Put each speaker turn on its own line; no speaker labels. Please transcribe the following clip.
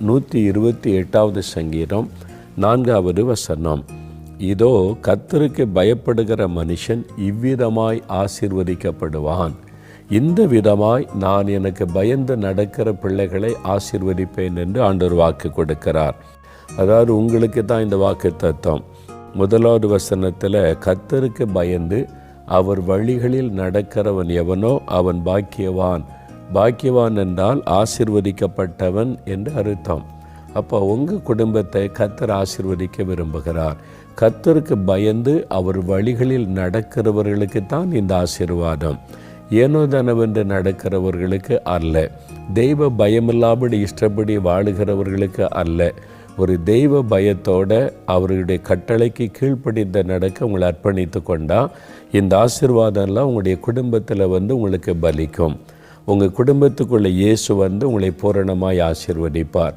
நூற்றி இருபத்தி எட்டாவது சங்கீதம் நான்காவது வசனம். இதோ கத்தருக்கு பயப்படுகிற மனுஷன் இவ்விதமாய் ஆசிர்வதிக்கப்படுவான். இந்த விதமாய் நான் எனக்கு பயந்து நடக்கிற பிள்ளைகளை ஆசிர்வதிப்பேன் என்று ஆண்டவர் வாக்கு கொடுக்கிறார். அதாவது உங்களுக்கு தான் இந்த வாக்கு தத்துவம். முதலாவது வசனத்தில் கத்தருக்கு பயந்து அவர் வழிகளில் நடக்கிறவன் எவனோ அவன் பாக்கியவான். பாக்கியவான் என்றால் ஆசிர்வதிக்கப்பட்டவன் என்று அர்த்தம். அப்போ உங்கள் குடும்பத்தை கத்தர் ஆசிர்வதிக்க விரும்புகிறார். கத்தருக்கு பயந்து அவர் வழிகளில் நடக்கிறவர்களுக்கு தான் இந்த ஆசீர்வாதம். ஏனோதனவென்று நடக்கிறவர்களுக்கு அல்ல. தெய்வ பயமில்லாமல் இஷ்டப்படி வாழுகிறவர்களுக்கு அல்ல. ஒரு தெய்வ பயத்தோட அவர்களுடைய கட்டளைக்கு கீழ்ப்படிந்த நடக்க உங்களை அர்ப்பணித்து கொண்டால் இந்த ஆசிர்வாதம்லாம் உங்களுடைய குடும்பத்தில் வந்து உங்களுக்கு பலிக்கும். உங்கள் குடும்பத்துக்குள்ளே இயேசு வந்து உங்களை பூரணமாய் ஆசீர்வதிப்பார்.